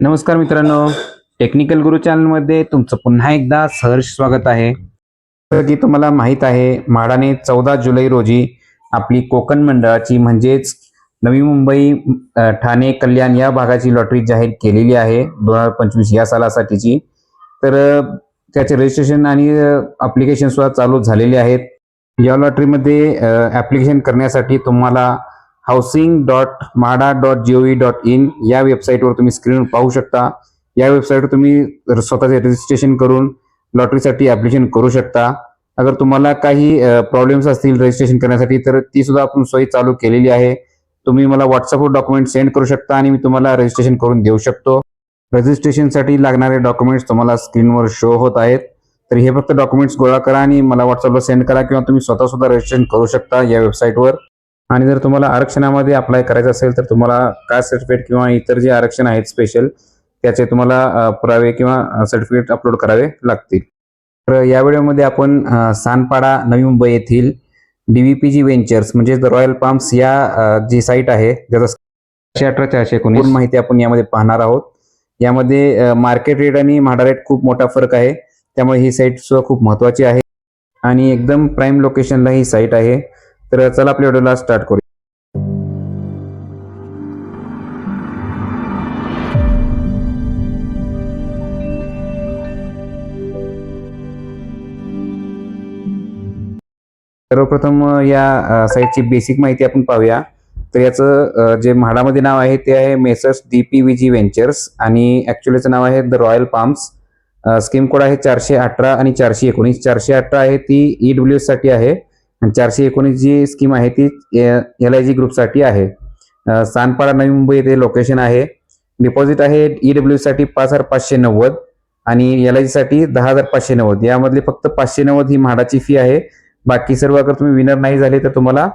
नमस्कार मित्रांनो टेक्निकल गुरु चॅनलमध्ये तुमचं पुन्हा एकदा सहर्ष स्वागत आहे. तर की तुम्हाला माहीत आहे म्हाडाने चौदा जुलै रोजी आपली कोकण मंडळाची म्हणजेच नवी मुंबई ठाणे कल्याण या भागाची लॉटरी जाहीर केलेली आहे दोन हजार पंचवीस या सालासाठीची. तर त्याचे रजिस्ट्रेशन आणि अप्लिकेशन सुद्धा चालू झालेले आहेत. या लॉटरीमध्ये ॲप्लिकेशन करण्यासाठी तुम्हाला housing dot MHADA dot G O V dot in या वेबसाईटवर तुम्ही स्क्रीन पाहू शकता. या वेबसाईटवर तुम्ही स्वतःचे रजिस्ट्रेशन करून लॉटरीसाठी ॲप्लिकेशन करू शकता. अगर तुम्हाला काही प्रॉब्लेम्स असतील रजिस्ट्रेशन करण्यासाठी तर ती सुद्धा आपण सोयी चालू केलेली आहे. तुम्ही मला व्हॉट्सअपवर डॉक्युमेंट सेंड करू शकता आणि मी तुम्हाला रजिस्ट्रेशन करून देऊ शकतो. रजिस्ट्रेशनसाठी लागणारे डॉक्युमेंट्स तुम्हाला स्क्रीनवर शो होत आहेत. तर हे फक्त डॉक्युमेंट्स गोळा करा आणि मला व्हॉट्सअपला सेंड करा किंवा तुम्ही स्वतः सुद्धा रजिस्ट्रेशन करू शकता या वेबसाईटवर आणि जर तुम्हाला आरक्षणामध्ये अप्लाय करायचं असेल तर तुम्हाला कास्ट सर्टिफिकेट किंवा इतर जे आरक्षण आहेत स्पेशल त्याचे तुम्हाला पुरावे किंवा सर्टिफिकेट अपलोड करावे लागतील. तर या व्हिडिओमध्ये आपण सानपाडा नवी मुंबई येथील डीव्हीपीजी व्हेंचर्स म्हणजे रॉयल पाम्स या जी साईट आहे ज्याचा चारशे अठरा चारशे एकोणीस. माहिती आपण यामध्ये पाहणार आहोत. यामध्ये मार्केट रेट आणि म्हाडा रेट खूप मोठा फरक आहे. त्यामुळे ही साईट सुद्धा खूप महत्वाची आहे. आणि एकदम प्राईम लोकेशनला ही साईट आहे. तर चला आपल्या व्हिडिओला स्टार्ट करू सर्वप्रथम या साईटची बेसिक माहिती आपण पाहूया. तर याचं जे म्हाडामध्ये नाव आहे ते आहे messrs D P V G ventures आणि ऍक्च्युलीचं नाव आहे the royal palms scheme code आहे चारशे अठरा आणि चारशे एकोणीस. चारशे अठरा आहे ती ई डब्ल्यू साठी आहे. आणि चारशे एकोणीस जी स्कीम आहे ती एल आय जी ग्रुपसाठी आहे. सानपाडा नवी मुंबई येथे लोकेशन आहे. डिपॉझिट आहे ई डब्ल्यू साठी पाच हजार पाचशे नव्वद आणि एल आयसाठी दहा हजार पाचशे नव्वद. यामधली फक्त पाचशे नव्वद ही म्हाडाची फी आहे. बाकी सर्व अगर तुम्ही विनर नाही झाले तर तुम्हाला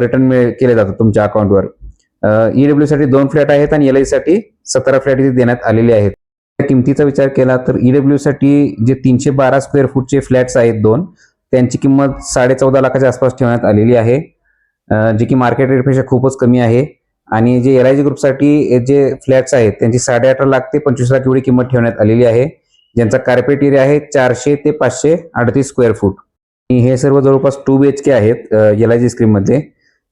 रिटर्न केले जातात तुमच्या अकाउंटवर ई डब्ल्यू साठी दोन फ्लॅट आहेत आणि एल आयसाठी सतरा फ्लॅट इथे देण्यात आलेले आहेत. किमतीचा विचार केला तर ई डब्ल्यू साठी जे तीनशे बारा स्क्वेअर फूटचे फ्लॅट्स आहेत दोन त्यांची किंमत साडे चौदा लाखाच्या आसपास ठेवण्यात आलेली आहे. जी जे की मार्केट रेटपेक्षा खूपच कमी आहे. आणि जे एल आय जी ग्रुपसाठी जे फ्लॅट्स आहेत त्यांची साडे अठरा लाख ते पंचवीस लाख एवढी किंमत ठेवण्यात आलेली आहे. ज्यांचा कार्पेट एरिया आहे चारशे ते पाचशे अडतीस स्क्वेअर फूट हे सर्व जवळपास टू बी एच के आहेत एल आय जी स्क्रीममध्ये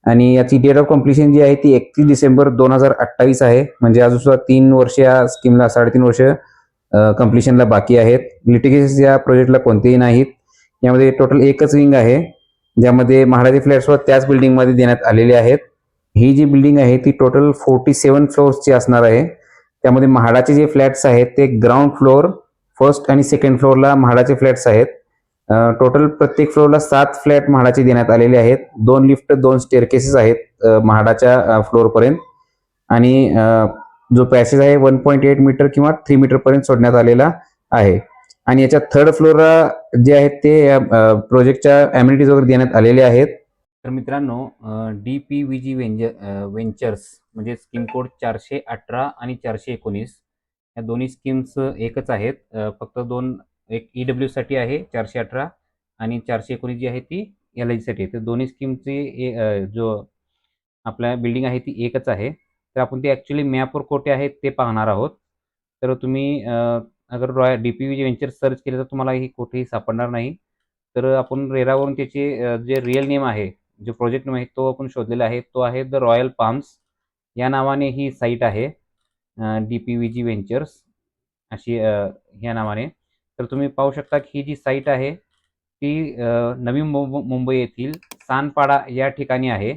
आणि याची डेट ऑफ कम्प्लिशन जी आहे ती एकतीस डिसेंबर दोन हजार अठ्ठावीस आहे. म्हणजे अजून सुद्धा तीन वर्ष या स्कीमला साडेतीन वर्ष कम्प्लिशनला बाकी आहेत. लिटिगेशन या प्रोजेक्टला कोणतेही नाहीत. यामध्ये टोटल एकच विंग आहे ज्यामध्ये महाराजी फ्लॅट्स त्याच बिल्डिंगमध्ये देण्यात आलेले आहेत. ही जी बिल्डिंग आहे ती टोटल फोर्टी सेवन फ्लोअर्सची असणार आहे. त्यामध्ये म्हाडाचे जे फ्लॅट्स आहेत ते ग्राउंड फ्लोअर फर्स्ट आणि सेकंड फ्लोअरला म्हाडाचे फ्लॅट्स आहेत. टोटल प्रत्येक फ्लोअरला सात फ्लॅट म्हाडाचे देण्यात आलेले आहेत. दोन लिफ्ट दोन स्टेअरकेसेस आहेत म्हाडाच्या फ्लोअरपर्यंत आणि जो पॅसेज आहे वन पॉईंट एट मीटर किंवा थ्री मीटरपर्यंत सोडण्यात आलेला आहे. आणि याच्या थर्ड फ्लोअरला जे आहेत ते प्रोजेक्टच्या ॲम्युनिटीज वगैरे देण्यात आलेले आहेत. तर मित्रांनो डी पी व्ही जी वेंजर वेंचर्स म्हणजे स्कीम कोड चारशे अठरा आणि चारशे एकोणीस या दोन्ही स्कीम्स एकच आहेत. फक्त दोन एक ई डब्ल्यू साठी आहे चारशे अठरा आणि चारशे एकोणीस जी आहे ती एल आयसाठी आहे. तर दोन्ही स्कीमची जो आपल्या बिल्डिंग आहे ती एकच आहे. तर आपण ते ॲक्च्युली मॅपवर कोठे आहेत ते पाहणार आहोत. तर तुम्ही अगर Roy D P V venture search केलं तर तुम्हाला ही कुठेही सापडणार नाही. तर आपण रेरावरून त्याचे जे रिअल नेम आहे जो प्रोजेक्ट नेम आहे तो आपण शोधलेला आहे. तो आहे द रॉयल पाम्स या नावाने ही साईट आहे D P V G ventures अशी ह्या नावाने. तर तुम्ही पाहू शकता की ही जी साईट आहे ती नवी मुंब मुंबई येथील सानपाडा या ठिकाणी आहे.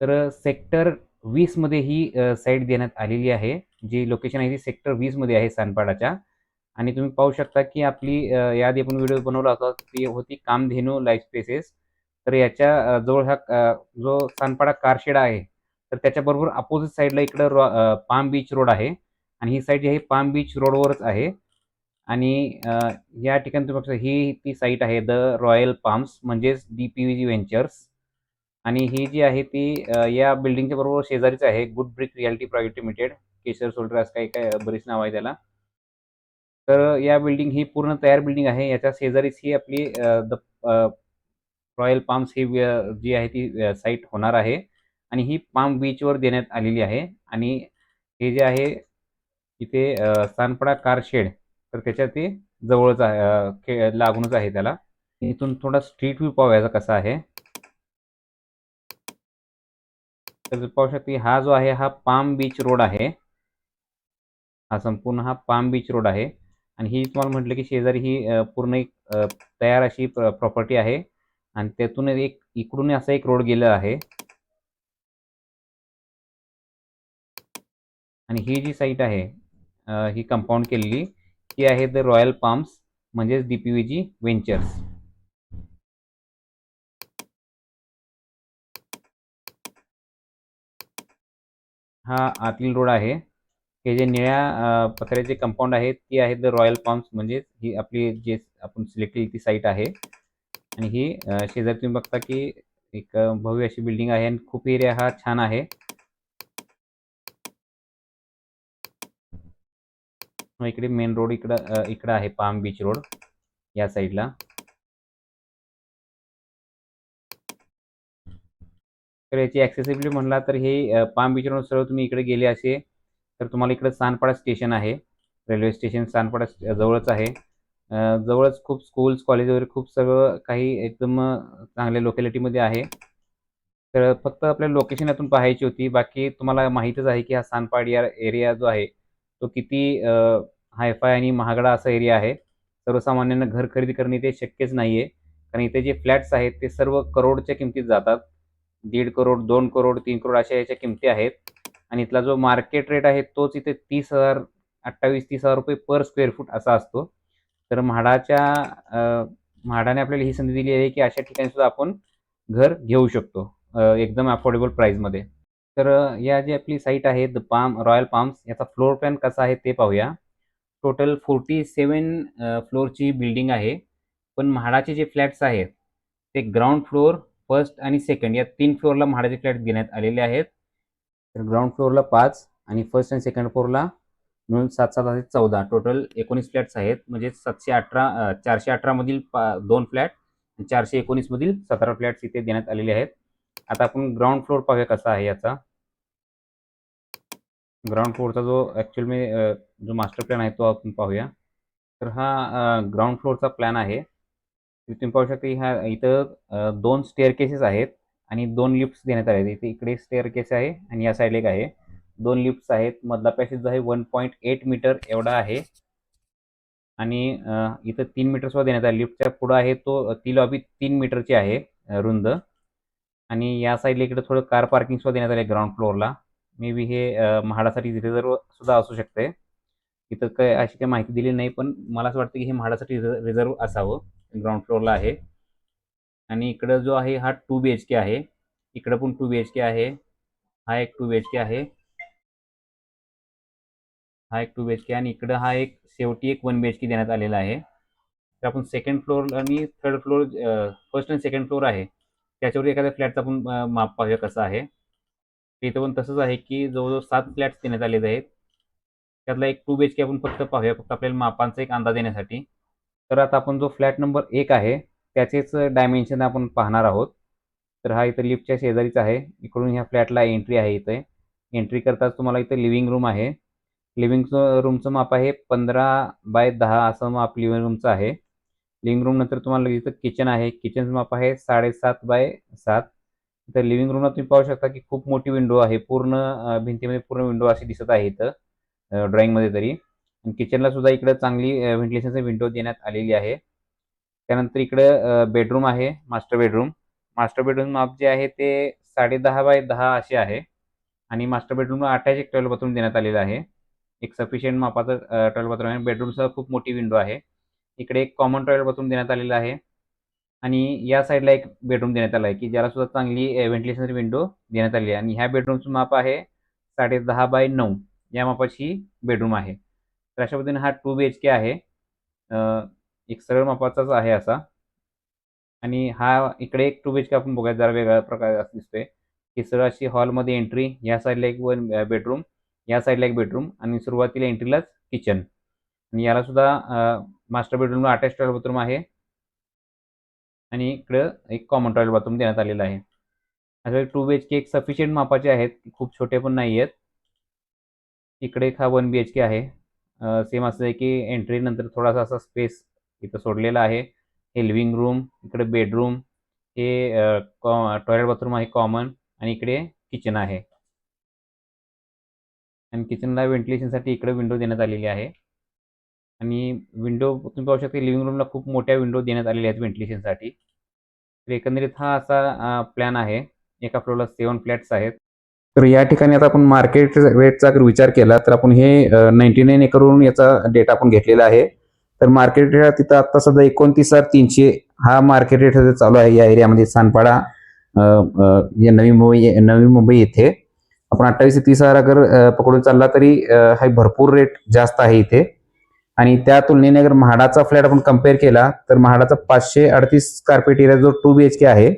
तर सेक्टर वीसमध्ये ही साईट देण्यात आलेली आहे. जी लोकेशन आहे ती सेक्टर वीसमध्ये आहे सानपाडाच्या. आणि तुम्ही पाहू शकता की आपली याआधी आपण व्हिडिओ बनवला होता ती होती कामधेनू लाईफ स्पेसेस तर याच्या जवळ हा जो सानपाडा कारशेड आहे तर त्याच्याबरोबर अपोजिट साईडला इकडं रॉ पाम बीच रोड आहे. आणि ही साईट जी आहे पाम बीच रोडवरच आहे. आणि या ठिकाणी तुम्ही ही ती साईट आहे द रॉयल पाम्स म्हणजेच D P V G ventures आणि ही जी आहे ती या बिल्डिंगच्या बरोबर शेजारीच आहे good brick realty private limited Keshar solder असं काही काय बरीच नाव आहे त्याला. तर या बिल्डिंग ही पूर्ण तयार बिल्डिंग आहे. याच्या शेजारीच ही आपली द रॉयल पाम्स ही जी आहे ती साईट होणार आहे. आणि ही पाम बीचवर देण्यात आलेली आहे. आणि हे जे आहे इथे सानपडा कार शेड तर त्याच्या ते जवळच आहे लागूनच आहे त्याला. इथून थोडा स्ट्रीट व्ह्यू याचा कसा आहे. तर पाहू शकते हा जो आहे हा पाम बीच रोड आहे. हा संपूर्ण हा पाम बीच रोड आहे. आणि ही तुम्हाला म्हटलं की शेजारी ही पूर्ण एक तयार अशी प्रॉपर्टी आहे. आणि त्यातून एक इकडून असा एक रोड गेला आहे. आणि ही जी साईट आहे ही कंपाऊंड केलेली ती आहे द रॉयल पाम्स म्हणजेच डीपीव्हीजी जी व्हेंचर्स हा आतील रोड आहे. हे जे निळ्या पत्र्याचे कंपाऊंड आहे ती आहे द रॉयल पॉम्स म्हणजे ही आपली जे आपण सिलेक्ट केली ती साईट आहे. आणि ही शेजारी तुम्ही बघता की एक भव्य अशी बिल्डिंग आहे आणि खूप एरिया हा छान आहे. इकडे मेन रोड इकडं इकडं आहे पाम बीच रोड या साईडला तर याची ॲक्सेसिबिलिटी म्हणला तर हे पाम बीच रोड सर्व तुम्ही इकडे गेले असे तर तुम्हाला इकडे सानपाडा स्टेशन आहे. रेल्वे स्टेशन सानपाडा जवळच आहे. जवळच खूप स्कूल्स कॉलेज वगैरे खूप सगळं काही एकदम चांगल्या लोकॅलिटीमध्ये आहे. तर फक्त आपल्या लोकेशन यातून पाहायची होती. बाकी तुम्हाला माहीतच आहे की हा सानपाड या एरिया जो आहे तो किती हायफाय आणि महागडा असा एरिया आहे. सर्वसामान्यांना घर खरेदी करणे ते शक्यच नाही आहे कारण इथे जे फ्लॅट्स आहेत ते सर्व करोडच्या किमतीत जातात. दीड करोड दोन करोड तीन करोड अशा याच्या किमती आहेत. आणि इथला जो मार्केट रेट आहे तोच इथे तीस हजार अठ्ठावीस तीस हजार रुपये पर स्क्वेअर फूट असा असतो. तर म्हाडाच्या म्हाडाने आपल्याला ही संधी दिली आहे की अशा ठिकाणी सुद्धा आपण घर घेऊ शकतो एकदम अफोर्डेबल प्राईजमध्ये तर या जी आपली साईट आहे द पाम रॉयल पाम्स याचा फ्लोअर प्लॅन कसा आहे ते पाहूया. टोटल फोर्टी सेवन फ्लोअरची बिल्डिंग आहे. पण म्हाडाचे जे फ्लॅट्स आहेत ते ग्राउंड फ्लोअर फर्स्ट आणि सेकंड या तीन फ्लोअरला म्हाडाचे फ्लॅट देण्यात आलेले आहेत. तर ग्राउंड फ्लोअरला पाच आणि फर्स्ट आणि सेकंड फ्लोअरला मिळून सात सात असे चौदा. टोटल एकोणीस फ्लॅट्स आहेत. म्हणजे सातशे अठरा चारशे अठरामधील पा दोन फ्लॅट आणि चारशे एकोणीसमधील सतरा फ्लॅट्स इथे देण्यात आलेले आहेत. आता आपण ग्राउंड फ्लोअर पाहूया कसा आहे याचा. ग्राउंड फ्लोअरचा जो ॲक्च्युअल मी जो मास्टर प्लॅन आहे तो आपण पाहूया. तर हा ग्राउंड फ्लोअरचा प्लॅन आहे. तुम्ही पाहू शकता की ह्या इथं दोन स्टेअर केसेस आहेत. आणि दोन लिफ्ट्स देण्यात आले. आहेत इथे इकडे स्टेअर केस आहे आणि या साईडला एक आहे. दोन लिफ्ट्स आहेत. मधला पॅसेज जो आहे वन पॉईंट एट मीटर एवढा आहे. आणि इथं तीन मीटर सुद्धा देण्यात आले. लिफ्टच्या पुढं आहे तो ती लॉबी तीन मीटरची आहे रुंद. आणि या साईडला इकडे थोडं कार पार्किंग सुद्धा देण्यात आले ग्राउंड फ्लोअरला मे बी हे म्हाडासाठी रिझर्व सुद्धा असू शकते. इथं काय अशी काही माहिती दिली नाही पण मला असं वाटतं की हे म्हाडासाठी रिझर्व असावं. ग्राउंड फ्लोअरला आहे. आणि इकडं जो आहे हा टू बी एच के आहे. इकडं पण टू बी एच के आहे. हा एक टू बी एच के आहे. हा एक टू बी एच के आणि इकडं हा एक शेवटी एक वन बी एच के देण्यात आलेला आहे. तर आपण सेकंड फ्लोअर आणि थर्ड फ्लोअर फर्स्ट आणि सेकंड फ्लोअर आहे. त्याच्यावर एखाद्या फ्लॅटचा आपण माप पाहूया कसं आहे. इथं पण तसंच आहे की जवळजवळ सात फ्लॅट्स देण्यात आलेले आहेत. त्यातला एक टू बी एच के आपण फक्त पाहूया. फक्त आपल्याला मापांचा एक अंदाज देण्यासाठी तर आता आपण जो फ्लॅट नंबर एक आहे त्याचेच डायमेन्शन आपण पाहणार आहोत. तर हा इथं लिफ्टच्या शेजारीच आहे. इकडून ह्या फ्लॅटला एंट्री आहे इथे. एंट्री करताच तुम्हाला इथं लिव्हिंग रूम आहे. लिव्हिंग रूमचं माप आहे पंधरा बाय दहा असं माप लिव्हिंग रूमचं आहे. लिव्हिंग रूम नंतर तुम्हाला इथं किचन आहे. किचनचं माप आहे साडेसात बाय सात. इथं लिव्हिंग रूमला तुम्ही पाहू शकता की खूप मोठी विंडो आहे. पूर्ण भिंतीमध्ये पूर्ण विंडो अशी दिसत आहे इथं. ड्रॉइंगमध्ये तरी. किचनला सुद्धा इकडं चांगली व्हेंटिलेशनची विंडो देण्यात आलेली आहे. त्यानंतर इकडं बेडरूम आहे मास्टर बेडरूम मास्टर बेडरूम माप जे आहे ते साडे दहा बाय दहा असे आहे. आणि मास्टर बेडरूमला अटॅच एक टॉयल बाथरूम देण्यात आलेलं आहे. एक सफिशियंट मापाचं टॉयलेट बाथरूम आहे. बेडरूमसह खूप मोठी विंडो आहे. इकडे एक कॉमन टॉयलेट बाथरूम देण्यात आलेलं आहे. आणि या साईडला एक बेडरूम देण्यात आला आहे की ज्याला सुद्धा चांगली व्हेंटिलेशनची विंडो देण्यात आली आहे. आणि ह्या बेडरूमचं माप आहे साडे दहा बाय नऊ. या मापाची बेडरूम आहे. तर अशा पद्धतीने हा टू बी एच के आहे. एक सरळ मापाचाच आहे असा. आणि हा इकडे एक टू बी एच के आपण बघायला जरा वेगळ्या प्रकारे असं दिसतोय. की सरळ अशी हॉलमध्ये एंट्री या साईडला एक वन बेडरूम या साईडला एक बेडरूम आणि सुरुवातीला एंट्रीलाच किचन आणि याला सुद्धा मास्टर बेडरूमला अटॅच टॉयलेट बाथरूम आहे. आणि इकडं एक कॉमन टॉयलेट बाथरूम देण्यात आलेलं आहे. असे टू बी एच के एक सफिशियंट मापाचे आहेत खूप छोटे पण नाही आहेत इकडे एक हा वन बी एच के आहे सेम असं आहे की एंट्री नंतर थोडासा असा स्पेस इथं सोडलेलं आहे. हे लिव्हिंग रूम इकडे बेडरूम हे टॉयलेट बाथरूम आहे कॉमन आणि इकडे किचन आहे. आणि किचनला व्हेंटिलेशनसाठी इकडे विंडो देण्यात आलेली आहे. आणि विंडो तुम्ही पाहू शकता लिव्हिंग रूमला खूप मोठ्या विंडो देण्यात आलेल्या आहेत व्हेंटिलेशनसाठी तर एकंदरीत हा असा प्लॅन आहे. एका फ्लोअरला सेवन फ्लॅट्स आहेत. तर या ठिकाणी आता आपण मार्केट रेटचा जर विचार केला तर आपण हे नाईन्टी नाईन एकरवरून याचा डेटा आपण घेतलेला आहे. तर मार्केट रेट तिथं आता सध्या एकोणतीस हजार तीनशे हा मार्केट रेट चालू आहे या एरियामध्ये सानपाडा या नवी मुंबई नवी मुंबई येथे. आपण अठ्ठावीस ते तीस हजार अगर पकडून चालला तरी हा भरपूर रेट जास्त आहे इथे. आणि त्या तुलनेने अगर म्हाडाचा फ्लॅट आपण कंपेअर केला तर म्हाडाचा पाचशे अडतीस कार्पेट एरिया जो टू बी एच के आहे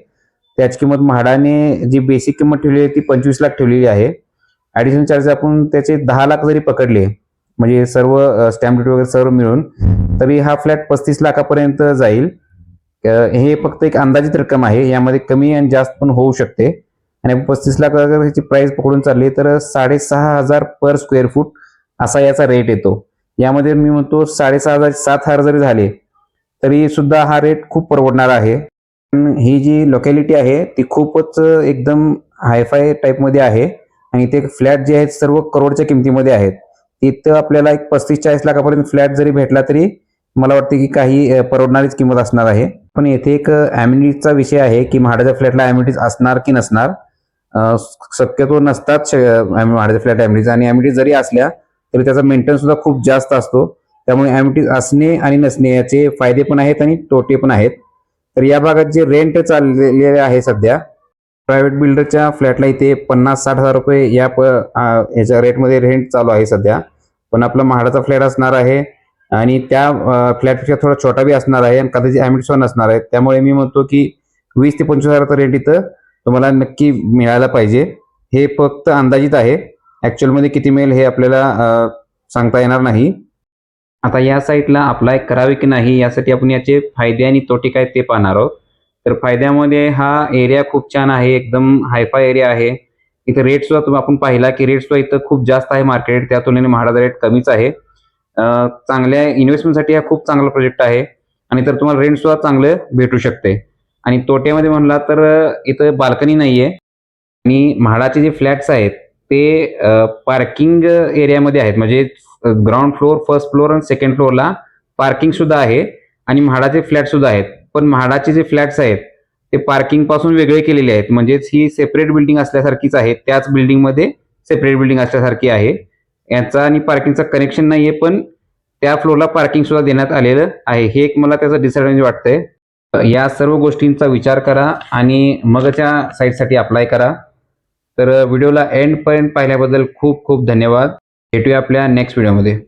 त्याची किंमत म्हाडाने जी बेसिक किंमत ठेवली आहे ती पंचवीस लाख ठेवलेली आहे. ॲडिशनल चार्जेस आपण त्याचे दहा लाख जरी पकडले म्हणजे सर्व स्टॅम्प ड्युटी वगैरे सर्व मिळून तरी हा फ्लॅट पस्तीस लाखापर्यंत जाईल. हे फक्त एक अंदाजित रक्कम आहे. यामध्ये कमी आणि जास्त पण होऊ शकते. आणि पस्तीस लाख अगर ह्याची प्राइस पकडून चालली तर साडेसहा हजार पर स्क्वेअर फूट असा याचा रेट येतो. यामध्ये मी म्हणतो साडेसहा हजार सात हजार जरी झाले तरी सुद्धा हा रेट खूप परवडणार आहे. पण ही जी लोकॅलिटी आहे ती खूपच एकदम हायफाय टाईपमध्ये आहे. आणि ते फ्लॅट जे आहेत सर्व करोडच्या किमतीमध्ये आहेत. तिथं आपल्याला एक पस्तीस चाळीस लाखापर्यंत फ्लॅट जरी भेटला तरी मला वाटते की काही परवडणारीच किंमत असणार आहे. पण येथे एक ॲम्युनिटीचा विषय आहे की महाडाच्या फ्लॅटला ॲम्युनिटीज असणार की नसणार शक्यतो नसतात महाडाच्या फ्लॅट ॲम्युनिटीज आणि ॲम्युनिटीज जरी असल्या तरी त्याचा मेंटेनन्स सुद्धा खूप जास्त असतो. त्यामुळे ॲम्युनिटीज असणे आणि नसणे याचे फायदे पण आहेत आणि तोटे पण आहेत. तर या भागात जे रेंट चाललेले आहे सध्या प्रायव्हेट बिल्डरच्या फ्लॅटला इथे पन्नास साठ हजार रुपये या प याच्या रेटमध्ये रेंट चालू आहे सध्या. पण आपला म्हाडाचा फ्लॅट असणार आहे आणि त्या फ्लॅटपेक्षा थोडा छोटा बी असणार आहे आणि कदाचित ॲमिडसॉन असणार आहे. त्यामुळे मी म्हणतो की वीस ते पंचवीस हजाराचा रेंट इथं तुम्हाला नक्की मिळायला पाहिजे. हे फक्त अंदाजित आहे. ॲक्च्युअलमध्ये किती मिळेल हे आपल्याला सांगता येणार नाही. आता या साईटला अप्लाय करावे की नाही यासाठी आपण याचे फायदे आणि तोटे काय ते पाहणार आहोत. तर फायद्यामध्ये हा एरिया खूप छान आहे एकदम हायफाय एरिया आहे. इथं रेट सुद्धा तुम्ही आपण पाहिला की रेट सुद्धा इथं खूप जास्त आहे मार्केट त्या तुलनेने म्हाडाचा रेट कमीच आहे. चांगल्या इन्व्हेस्टमेंटसाठी हा खूप चांगला प्रोजेक्ट आहे आणि तर तुम्हाला रेंट सुद्धा चांगलं भेटू शकते. आणि तोट्यामध्ये म्हणला तर इथं बाल्कनी नाहीये. आणि म्हाडाचे जे फ्लॅट्स आहेत ते पार्किंग एरियामध्ये आहेत. म्हणजे ग्राउंड फ्लोअर फर्स्ट फ्लोअर आणि सेकंड फ्लोअरला पार्किंग सुद्धा आहे. आणि म्हाडाचे फ्लॅट सुद्धा आहेत. पण म्हाडाचे जे फ्लॅट्स आहेत ते पार्किंगपासून वेगळे केलेले आहेत. म्हणजेच ही सेपरेट बिल्डिंग असल्यासारखीच आहे. त्याच बिल्डिंगमध्ये सेपरेट बिल्डिंग असल्यासारखी आहे. याचा आणि पार्किंगचा कनेक्शन नाहीये पण त्या फ्लोरला पार्किंग सुद्धा देण्यात आलेलं आहे. हे एक मला त्याचं डिसएडव्हान्टेज वाटतंय. या सर्व गोष्टींचा विचार करा आणि मगच्या साईटसाठी अप्लाय करा. तर व्हिडिओला एंडपर्यंत पाहिल्याबद्दल खूप खूप धन्यवाद. भेटूया आपल्या नेक्स्ट व्हिडिओमध्ये